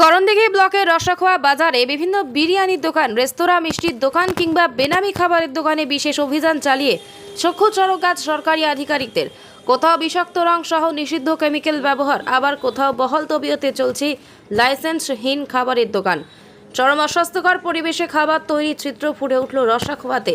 করণদিঘি ব্লকের রসাখোয়া বাজারে বিভিন্ন বিরিয়ানির দোকান, রেস্তোরাঁ, মিষ্টির দোকান কিংবা বেনামি খাবারের দোকানে বিশেষ অভিযান চালিয়ে চক্ষু চড়ক গাছ সরকারি আধিকারিকদের। কোথাও বিষাক্ত রং সহ নিষিদ্ধ কেমিক্যাল ব্যবহার, আবার কোথাও বহল তবিয়তে চলছে লাইসেন্সহীন খাবারের দোকান। চরম অস্বাস্থ্যকর পরিবেশে খাবার তৈরির চিত্র ফুটে উঠল রসাখোয়াতে।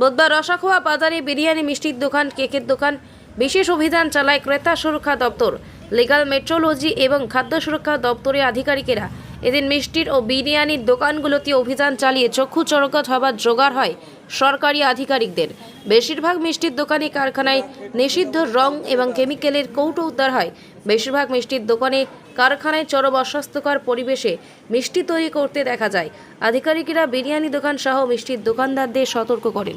বুধবার রসাখোয়া বাজারে বিরিয়ানি, মিষ্টির দোকান, কেকের দোকান, বিশেষ অভিযান চালায় ক্রেতা সুরক্ষা দপ্তর। লিগাল মেট্রোলজি এবং খাদ্য সুরক্ষা দপ্তরের আধিকারিকেরা এদিন মিষ্টির ও বিরিয়ানির দোকানগুলোতে অভিযান চালিয়ে চক্ষু চরকত হবার জোগাড় হয় সরকারি আধিকারিকদের। বেশিরভাগ মিষ্টির দোকানে কারখানায় নিষিদ্ধ রং এবং কেমিক্যালের কৌটো উদ্ধার হয়। বেশিরভাগ মিষ্টির দোকানে কারখানায় চরম অস্বাস্থ্যকর পরিবেশে মিষ্টি তৈরি করতে দেখা যায়। আধিকারিকেরা বিরিয়ানি দোকান সহ মিষ্টির দোকানদারদের সতর্ক করেন।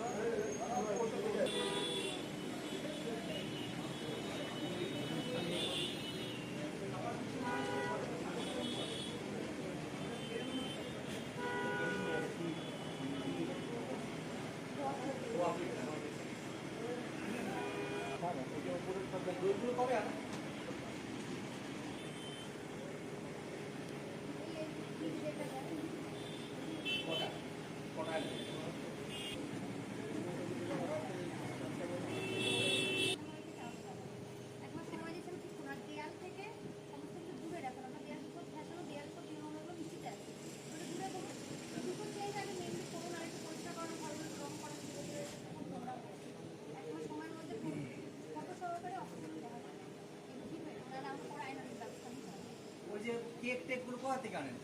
কোথা থেকে আনেন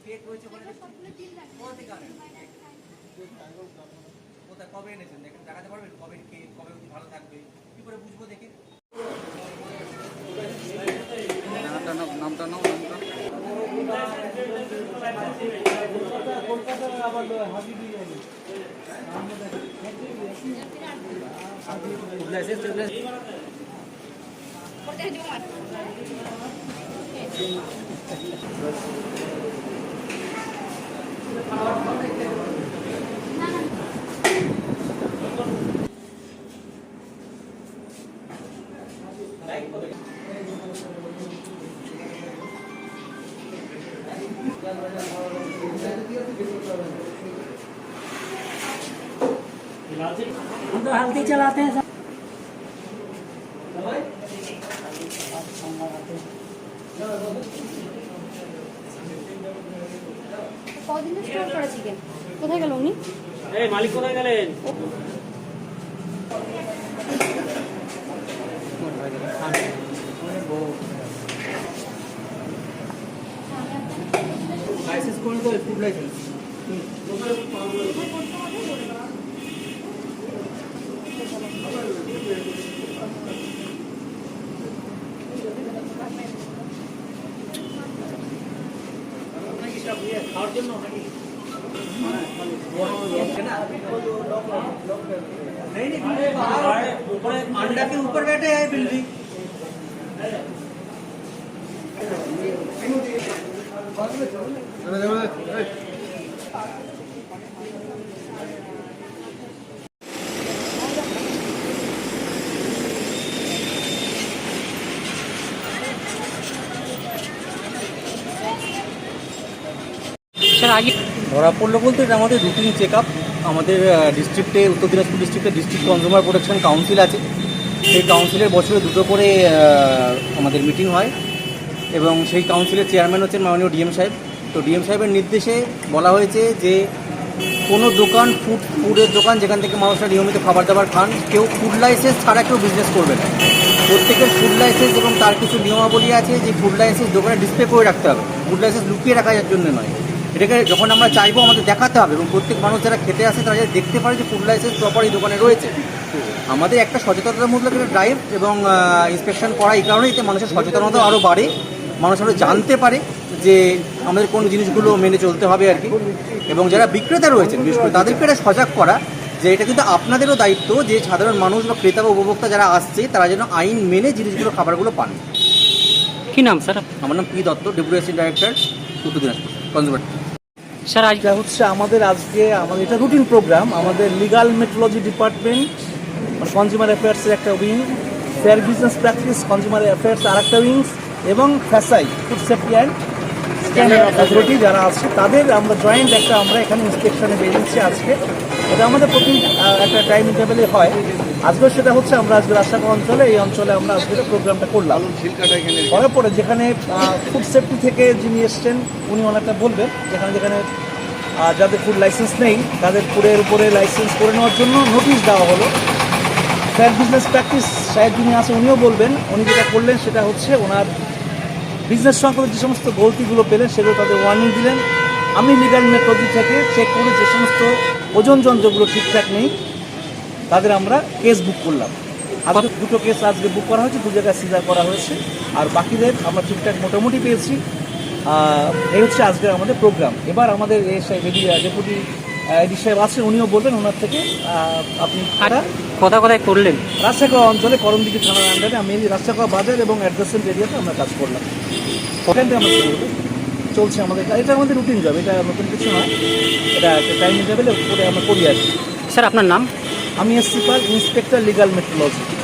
তিন রাখবেন কোথা থেকে আনেন কোথায়? কবে এনেছেন? দেখেন দেখাতে পারবেন? কবে কেক কবে ভালো থাকবে? কি করে বুঝব দেখে? নামটা নাও নামটা নাও নামটা। हम तो हल्दी चलाते हैं सब কদিনের স্টোর করা চিকেন কোথায় গেল উনি? এই মালিক কোথায় গেলেন? লাইসেন্স করে? দেবে ফুড লাইসেন্স খাওয়ার জন্য নাকি नहीं नहीं बाहर अंडा के ऊपर बैठे हैं बिल्डिंग স্যার, আগে ধরা পড়ল বলতে এটা আমাদের রুটিন চেক আপ আমাদের ডিস্ট্রিক্টে উত্তর দিনাজপুর ডিস্ট্রিক্টে ডিস্ট্রিক্ট কনজিউমার প্রোটেকশন কাউন্সিল আছে। সেই কাউন্সিলের বছরে দুটো করে আমাদের মিটিং হয়। এবং সেই কাউন্সিলের চেয়ারম্যান হচ্ছেন মাননীয় ডিএম সাহেব। তো ডিএম সাহেবের নির্দেশে বলা হয়েছে যে, কোনো দোকান ফুড ফুডের দোকান যেখান থেকে মানুষরা নিয়মিত খাবার দাবার খান, কেউ ফুড লাইসেন্স ছাড়া কেউ বিজনেস করবে না। প্রত্যেকের ফুড লাইসেন্স এবং তার কিছু নিয়মাবলী আছে যে ফুড লাইসেন্স দোকানে ডিসপ্লে করে রাখতে হবে। ফুড লাইসেন্স লুকিয়ে রাখার জন্য নয়। এটাকে যখন আমরা চাইব আমাদের দেখাতে হবে এবং প্রত্যেক মানুষ যারা খেতে আসে তারা যাতে দেখতে পারে যে ফুড লাইসেন্স প্রপার এই দোকানে রয়েছে। আমাদের একটা সচেতনতামূলক একটা ড্রাইভ এবং ইন্সপেকশন করা এই কারণেই এতে মানুষের সচেতনতা আরও বাড়ে। মানুষ আরও জানতে পারে যে আমাদের কোন জিনিসগুলো মেনে চলতে হবে আর কি। এবং যারা বিক্রেতা রয়েছেন বিশেষ করে তাদেরকে এটা সজাগ করা যে এটা কিন্তু আপনাদেরও দায়িত্ব যে সাধারণ মানুষ বা ক্রেতা বা উপভোক্তা যারা আসছে তারা যেন আইন মেনে জিনিসগুলো খাবারগুলো পান। কি নাম স্যার? আমার নাম P Dutta deputy assistant director Uttar Dinajpur conservator. Sir, আজ এটা হচ্ছে আমাদের আজকে আমাদের এটা রুটিন প্রোগ্রাম আমাদের লিগাল মেট্রোলজি ডিপার্টমেন্ট মানে কনজিউমার অ্যাফেয়ার্সের একটা wing fair business practice consumer affairs আর একটা উইংস এবং ফ্যাসাই ফুড সেফটি অ্যান্ড যারা আছে, তাদের আমরা জয়েন্ট একটা আমরা এখানে ইন্সপেকশনে বেরিয়েছি আজকে। এটা আমাদের প্রতি একটা টাইম টেবিলে হয়। আজকেও সেটা হচ্ছে আমরা আজকে রাস্তাকা অঞ্চলে, এই অঞ্চলে আমরা আজকে প্রোগ্রামটা করলাম। করার পরে যেখানে ফুড সেফটি থেকে যিনি এসছেন, উনি ওনারটা বলবেন, যেখানে যেখানে যাদের ফুড লাইসেন্স নেই, তাদের ফুডের উপরে লাইসেন্স করে নেওয়ার জন্য নোটিশ দেওয়া হলো। ফেয়ার বিজনেস প্র্যাকটিস সাহেব যিনি আছে উনিও বলবেন, উনি যেটা করলেন সেটা হচ্ছে ওনার বিজনেস সংক্রান্ত যে সমস্ত গলতিগুলো পেলেন, সেগুলো তাদের ওয়ার্নিং দিলেন। আমি লিগাল মেথডি থেকে চেক করে যে সমস্ত ওজন যন্ত্রগুলো ঠিকঠাক নেই তাদের আমরা কেস বুক করলাম। আজকে দুটো কেস আজকে বুক করা হয়েছে দু জায়গায় সিজার করা হয়েছে। আর বাকিদের আমরা ঠিকঠাক মোটামুটি পেয়েছি। এই হচ্ছে আজকে আমাদের প্রোগ্রাম এবার আমাদের ডেপুটি এডি সাহেব আছেন উনিও বলবেন ওনার থেকে আপনি আর কোথায় কোথায় করলেন? রাজশাখা অঞ্চলে করমদিঘি থানার আন্ডারে আমি রাজশাখা বাজার এবং অ্যাডজাসেন্ট এরিয়াতে আমরা কাজ করলাম। ওখানটা আমরা চলছে আমাদের। এটা আমাদের রুটিন জব এটা নতুন কিছু নয়। এটা একটা টাইম টেবিলে করে আমরা করি আর। স্যার আপনার নাম? আমি এসছি পার ইন্সপেক্টর লিগাল মেট্রোলজি।